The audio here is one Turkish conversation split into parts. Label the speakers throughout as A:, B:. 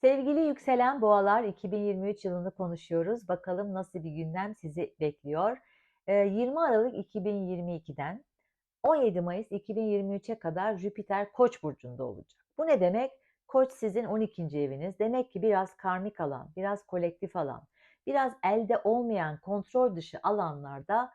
A: Sevgili yükselen boğalar 2023 yılını konuşuyoruz. Bakalım nasıl bir gündem sizi bekliyor. Ee, 20 Aralık 2022'den 17 Mayıs 2023'e kadar Jüpiter Koç burcunda olacak. Bu ne demek? Koç sizin 12. eviniz. Demek ki biraz karmik alan, biraz kolektif alan, biraz elde olmayan kontrol dışı alanlarda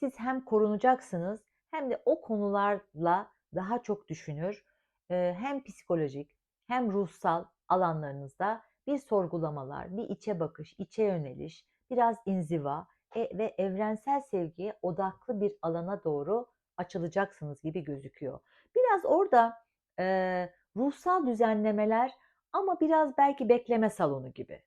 A: siz hem korunacaksınız hem de o konularla daha çok düşünür. Ee, hem psikolojik hem ruhsal alanlarınızda bir sorgulamalar, bir içe bakış, içe yöneliş, biraz inziva e, ve evrensel sevgiye odaklı bir alana doğru açılacaksınız gibi gözüküyor. Biraz orada e, ruhsal düzenlemeler ama biraz belki bekleme salonu gibi.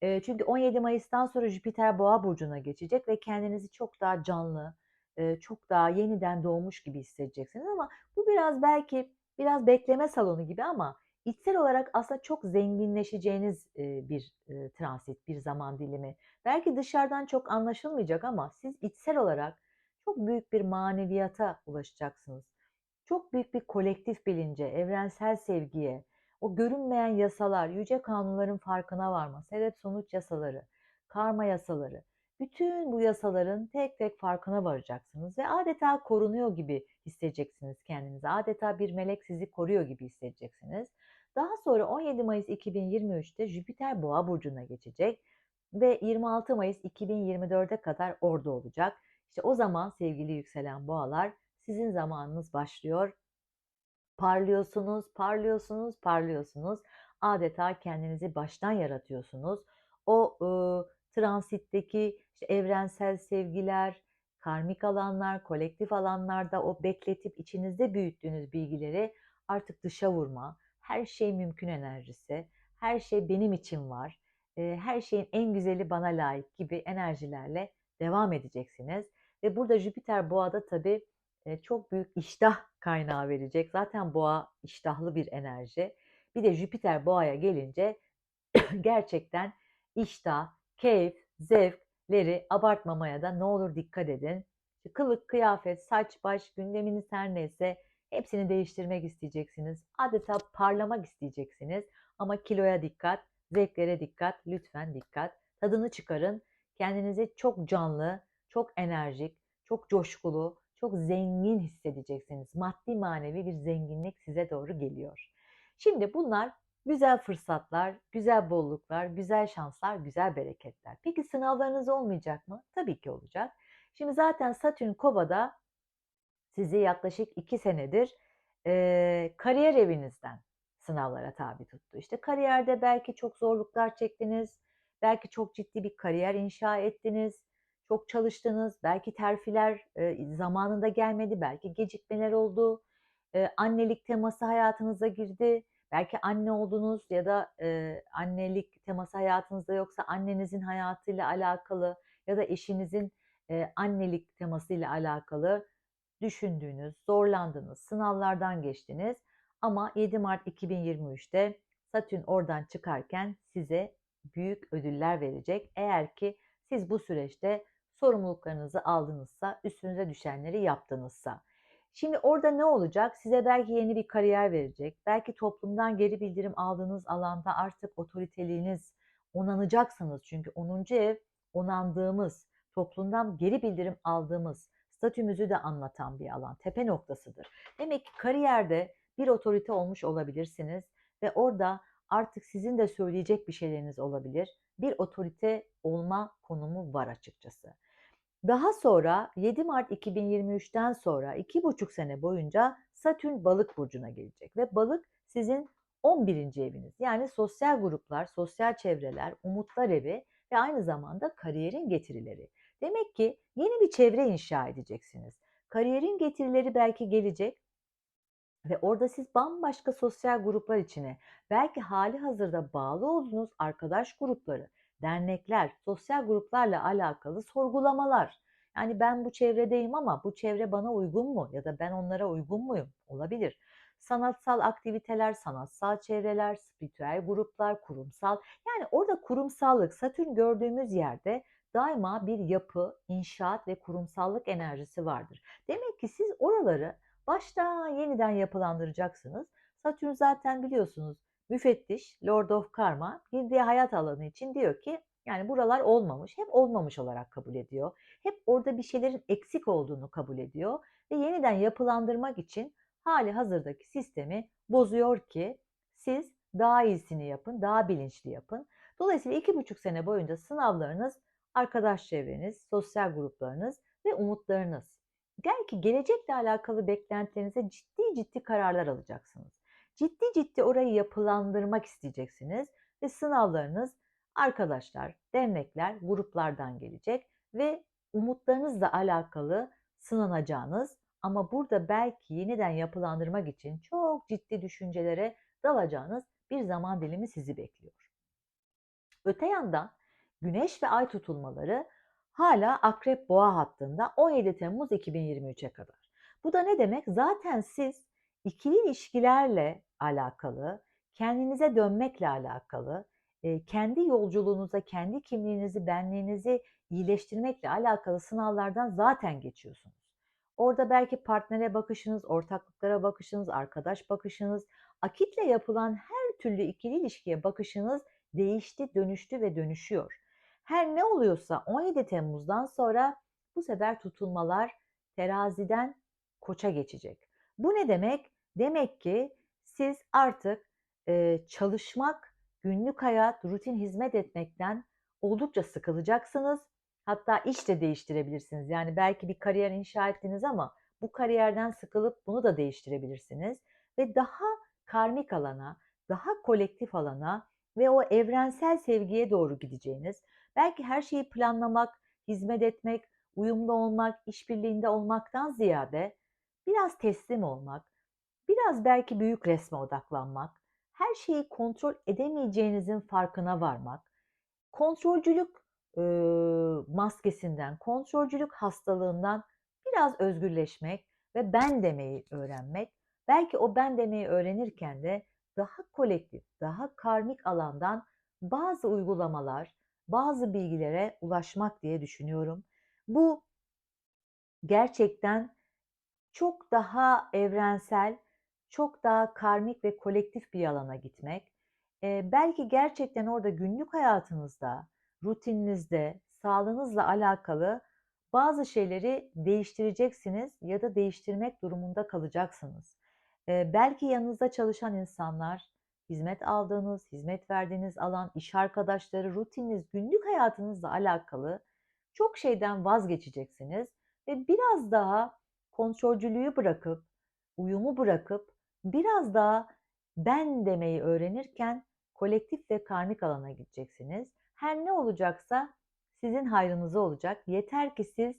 A: E, çünkü 17 Mayıs'tan sonra Jüpiter Boğa burcuna geçecek ve kendinizi çok daha canlı, e, çok daha yeniden doğmuş gibi hissedeceksiniz ama bu biraz belki biraz bekleme salonu gibi ama içsel olarak aslında çok zenginleşeceğiniz bir transit, bir zaman dilimi. Belki dışarıdan çok anlaşılmayacak ama siz içsel olarak çok büyük bir maneviyata ulaşacaksınız. Çok büyük bir kolektif bilince, evrensel sevgiye, o görünmeyen yasalar, yüce kanunların farkına varma, sebep sonuç yasaları, karma yasaları, bütün bu yasaların tek tek farkına varacaksınız ve adeta korunuyor gibi hissedeceksiniz kendinizi. Adeta bir melek sizi koruyor gibi hissedeceksiniz. Daha sonra 17 Mayıs 2023'te Jüpiter Boğa burcuna geçecek ve 26 Mayıs 2024'e kadar orada olacak. İşte o zaman sevgili yükselen boğalar sizin zamanınız başlıyor. Parlıyorsunuz, parlıyorsunuz, parlıyorsunuz. Adeta kendinizi baştan yaratıyorsunuz. O e, transitteki işte evrensel sevgiler, karmik alanlar, kolektif alanlarda o bekletip içinizde büyüttüğünüz bilgileri artık dışa vurma, her şey mümkün enerjisi, her şey benim için var, her şeyin en güzeli bana layık gibi enerjilerle devam edeceksiniz. Ve burada Jüpiter boğada tabii çok büyük iştah kaynağı verecek. Zaten boğa iştahlı bir enerji. Bir de Jüpiter boğaya gelince gerçekten iştah, keyif, zevkleri abartmamaya da ne olur dikkat edin. Kılık, kıyafet, saç, baş, gündeminiz her neyse hepsini değiştirmek isteyeceksiniz. Adeta parlamak isteyeceksiniz. Ama kiloya dikkat, zevklere dikkat, lütfen dikkat. Tadını çıkarın. Kendinizi çok canlı, çok enerjik, çok coşkulu, çok zengin hissedeceksiniz. Maddi manevi bir zenginlik size doğru geliyor. Şimdi bunlar güzel fırsatlar, güzel bolluklar, güzel şanslar, güzel bereketler. Peki sınavlarınız olmayacak mı? Tabii ki olacak. Şimdi zaten Satürn Kova'da sizi yaklaşık iki senedir e, kariyer evinizden sınavlara tabi tuttu. İşte kariyerde belki çok zorluklar çektiniz, belki çok ciddi bir kariyer inşa ettiniz, çok çalıştınız, belki terfiler e, zamanında gelmedi, belki gecikmeler oldu, e, annelik teması hayatınıza girdi, belki anne oldunuz ya da e, annelik teması hayatınızda yoksa annenizin hayatıyla alakalı ya da eşinizin e, annelik temasıyla alakalı düşündüğünüz, zorlandınız, sınavlardan geçtiniz ama 7 Mart 2023'te Satürn oradan çıkarken size büyük ödüller verecek. Eğer ki siz bu süreçte sorumluluklarınızı aldınızsa, üstünüze düşenleri yaptınızsa. Şimdi orada ne olacak? Size belki yeni bir kariyer verecek. Belki toplumdan geri bildirim aldığınız alanda artık otoriteliğiniz onanacaksınız. Çünkü 10. ev onandığımız, toplumdan geri bildirim aldığımız, statümüzü de anlatan bir alan, tepe noktasıdır. Demek ki kariyerde bir otorite olmuş olabilirsiniz ve orada artık sizin de söyleyecek bir şeyleriniz olabilir. Bir otorite olma konumu var açıkçası. Daha sonra 7 Mart 2023'ten sonra 2,5 sene boyunca Satürn balık burcuna gelecek ve balık sizin 11. eviniz. Yani sosyal gruplar, sosyal çevreler, umutlar evi ve aynı zamanda kariyerin getirileri. Demek ki yeni bir çevre inşa edeceksiniz. Kariyerin getirileri belki gelecek ve orada siz bambaşka sosyal gruplar içine, belki hali hazırda bağlı olduğunuz arkadaş grupları, dernekler, sosyal gruplarla alakalı sorgulamalar. Yani ben bu çevredeyim ama bu çevre bana uygun mu ya da ben onlara uygun muyum? Olabilir. Sanatsal aktiviteler, sanatsal çevreler, spiritüel gruplar, kurumsal. Yani orada kurumsallık, Satürn gördüğümüz yerde daima bir yapı, inşaat ve kurumsallık enerjisi vardır. Demek ki siz oraları baştan yeniden yapılandıracaksınız. Satürn zaten biliyorsunuz müfettiş Lord of Karma girdiği hayat alanı için diyor ki yani buralar olmamış, hep olmamış olarak kabul ediyor. Hep orada bir şeylerin eksik olduğunu kabul ediyor ve yeniden yapılandırmak için hali hazırdaki sistemi bozuyor ki siz daha iyisini yapın, daha bilinçli yapın. Dolayısıyla iki buçuk sene boyunca sınavlarınız, arkadaş çevreniz, sosyal gruplarınız ve umutlarınız. Belki gelecekle alakalı beklentilerinize ciddi ciddi kararlar alacaksınız. Ciddi ciddi orayı yapılandırmak isteyeceksiniz ve sınavlarınız arkadaşlar, dernekler, gruplardan gelecek ve umutlarınızla alakalı sınanacağınız ama burada belki yeniden yapılandırmak için çok ciddi düşüncelere dalacağınız bir zaman dilimi sizi bekliyor. Öte yandan Güneş ve Ay tutulmaları hala Akrep Boğa hattında 17 Temmuz 2023'e kadar. Bu da ne demek? Zaten siz ikili ilişkilerle alakalı, kendinize dönmekle alakalı, kendi yolculuğunuza, kendi kimliğinizi, benliğinizi iyileştirmekle alakalı sınavlardan zaten geçiyorsunuz. Orada belki partnere bakışınız, ortaklıklara bakışınız, arkadaş bakışınız, akitle yapılan her türlü ikili ilişkiye bakışınız değişti, dönüştü ve dönüşüyor. Her ne oluyorsa 17 Temmuz'dan sonra bu sefer tutulmalar teraziden koça geçecek. Bu ne demek? Demek ki siz artık e, çalışmak, günlük hayat, rutin hizmet etmekten oldukça sıkılacaksınız. Hatta iş de değiştirebilirsiniz. Yani belki bir kariyer inşa ettiniz ama bu kariyerden sıkılıp bunu da değiştirebilirsiniz. Ve daha karmik alana, daha kolektif alana ve o evrensel sevgiye doğru gideceğiniz, belki her şeyi planlamak, hizmet etmek, uyumlu olmak, işbirliğinde olmaktan ziyade biraz teslim olmak, biraz belki büyük resme odaklanmak, her şeyi kontrol edemeyeceğinizin farkına varmak, kontrolcülük e, maskesinden, kontrolcülük hastalığından biraz özgürleşmek ve ben demeyi öğrenmek, belki o ben demeyi öğrenirken de daha kolektif, daha karmik alandan bazı uygulamalar, bazı bilgilere ulaşmak diye düşünüyorum. Bu gerçekten çok daha evrensel, çok daha karmik ve kolektif bir alana gitmek. Ee, belki gerçekten orada günlük hayatınızda, rutininizde, sağlığınızla alakalı bazı şeyleri değiştireceksiniz ya da değiştirmek durumunda kalacaksınız. Ee, belki yanınızda çalışan insanlar, hizmet aldığınız, hizmet verdiğiniz alan, iş arkadaşları, rutininiz, günlük hayatınızla alakalı çok şeyden vazgeçeceksiniz ve biraz daha kontrolcülüğü bırakıp, uyumu bırakıp biraz daha ben demeyi öğrenirken kolektif ve karmik alana gideceksiniz. Her ne olacaksa sizin hayrınıza olacak. Yeter ki siz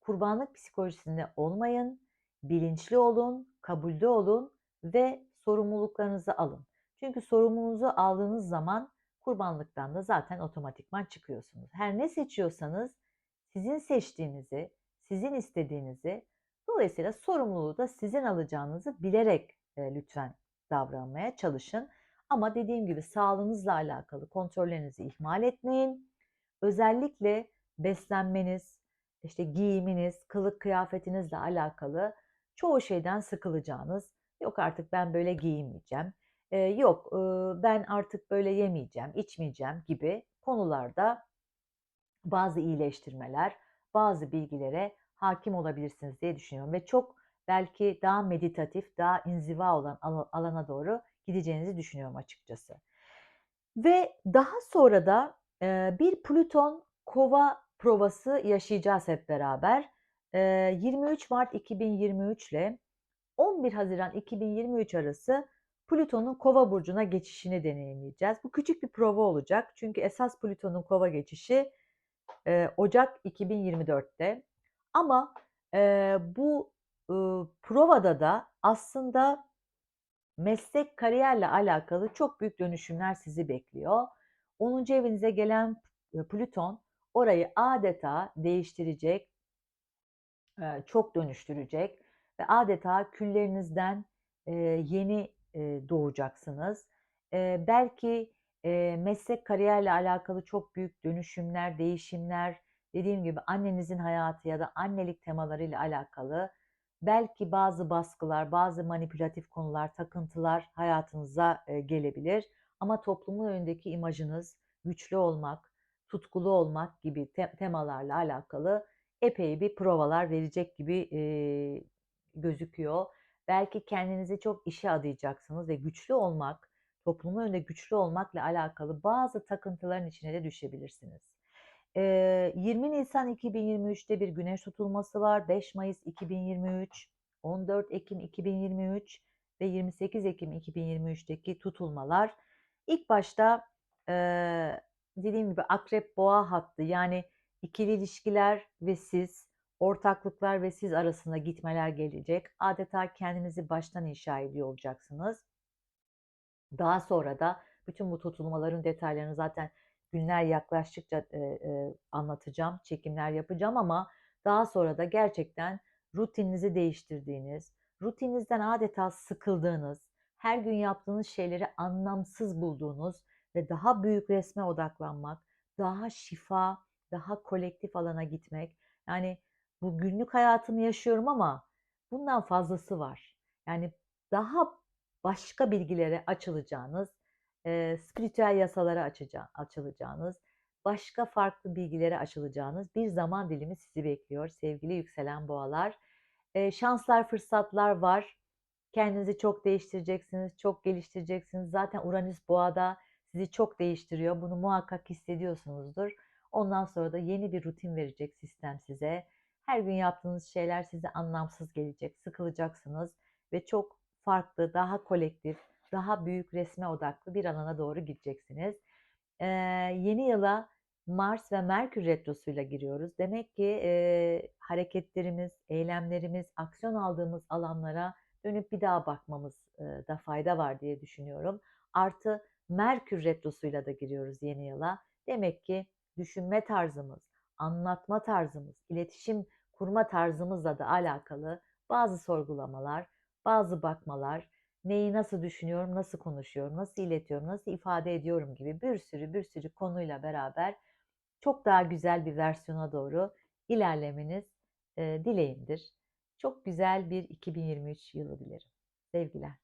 A: kurbanlık psikolojisinde olmayın, bilinçli olun, kabulde olun ve sorumluluklarınızı alın. Çünkü sorumluluğunuzu aldığınız zaman kurbanlıktan da zaten otomatikman çıkıyorsunuz. Her ne seçiyorsanız sizin seçtiğinizi, sizin istediğinizi, dolayısıyla sorumluluğu da sizin alacağınızı bilerek e, lütfen davranmaya çalışın. Ama dediğim gibi sağlığınızla alakalı kontrollerinizi ihmal etmeyin. Özellikle beslenmeniz, işte giyiminiz, kılık kıyafetinizle alakalı çoğu şeyden sıkılacağınız, yok artık ben böyle giyinmeyeceğim, e, yok e, ben artık böyle yemeyeceğim, içmeyeceğim gibi konularda bazı iyileştirmeler, bazı bilgilere hakim olabilirsiniz diye düşünüyorum. Ve çok belki daha meditatif, daha inziva olan alana doğru gideceğinizi düşünüyorum açıkçası. Ve daha sonra da bir Plüton kova provası yaşayacağız hep beraber. 23 Mart 2023 ile 11 Haziran 2023 arası Plüton'un Kova burcuna geçişini deneyimleyeceğiz. Bu küçük bir prova olacak. Çünkü esas Plüton'un Kova geçişi Ocak 2024'te. Ama bu provada da aslında meslek kariyerle alakalı çok büyük dönüşümler sizi bekliyor. 10. evinize gelen Plüton orayı adeta değiştirecek, çok dönüştürecek ve adeta küllerinizden yeni doğacaksınız. Belki meslek kariyerle alakalı çok büyük dönüşümler, değişimler, dediğim gibi annenizin hayatı ya da annelik temalarıyla alakalı Belki bazı baskılar, bazı manipülatif konular, takıntılar hayatınıza, gelebilir ama toplumun önündeki imajınız, güçlü olmak, tutkulu olmak gibi te temalarla alakalı epey bir provalar verecek gibi, gözüküyor. Belki kendinizi çok işe adayacaksınız ve güçlü olmak, toplumun önünde güçlü olmakla alakalı bazı takıntıların içine de düşebilirsiniz. Eee, 20 Nisan 2023'te bir güneş tutulması var. 5 Mayıs 2023, 14 Ekim 2023 ve 28 Ekim 2023'teki tutulmalar ilk başta, eee, dediğim gibi Akrep Boğa hattı yani ikili ilişkiler ve siz, ortaklıklar ve siz arasında gitmeler gelecek. Adeta kendinizi baştan inşa ediyor olacaksınız. Daha sonra da bütün bu tutulmaların detaylarını zaten günler yaklaştıkça, eee, eee, anlatacağım, çekimler yapacağım ama daha sonra da gerçekten rutininizi değiştirdiğiniz, rutininizden adeta sıkıldığınız, her gün yaptığınız şeyleri anlamsız bulduğunuz ve daha büyük resme odaklanmak, daha şifa, daha kolektif alana gitmek. Yani bu günlük hayatımı yaşıyorum ama bundan fazlası var. Yani daha başka bilgilere açılacağınız, eee, spiritüel yasalara açaca açılacağınız, başka farklı bilgilere açılacağınız bir zaman dilimi sizi bekliyor sevgili yükselen boğalar. Eee, şanslar, fırsatlar var. Kendinizi çok değiştireceksiniz, çok geliştireceksiniz. Zaten Uranüs Boğa'da sizi çok değiştiriyor. Bunu muhakkak hissediyorsunuzdur. Ondan sonra da yeni bir rutin verecek sistem size. Her gün yaptığınız şeyler size anlamsız gelecek, sıkılacaksınız ve çok farklı, daha kolektif, daha büyük resme odaklı bir alana doğru gideceksiniz. Eee, yeni yıla Mars ve Merkür retrosuyla giriyoruz. Demek ki, eee, hareketlerimiz, eylemlerimiz, aksiyon aldığımız alanlara dönüp bir daha bakmamız eee, da fayda var diye düşünüyorum. Artı Merkür retrosuyla da giriyoruz yeni yıla. Demek ki düşünme tarzımız, anlatma tarzımız, iletişim kurma tarzımızla da alakalı bazı sorgulamalar, bazı bakmalar, neyi nasıl düşünüyorum, nasıl konuşuyorum, nasıl iletiyorum, nasıl ifade ediyorum gibi bir sürü bir sürü konuyla beraber çok daha güzel bir versiyona doğru ilerlemeniz, eee, dileğimdir. Çok güzel bir 2023 yılı dilerim. Sevgiler.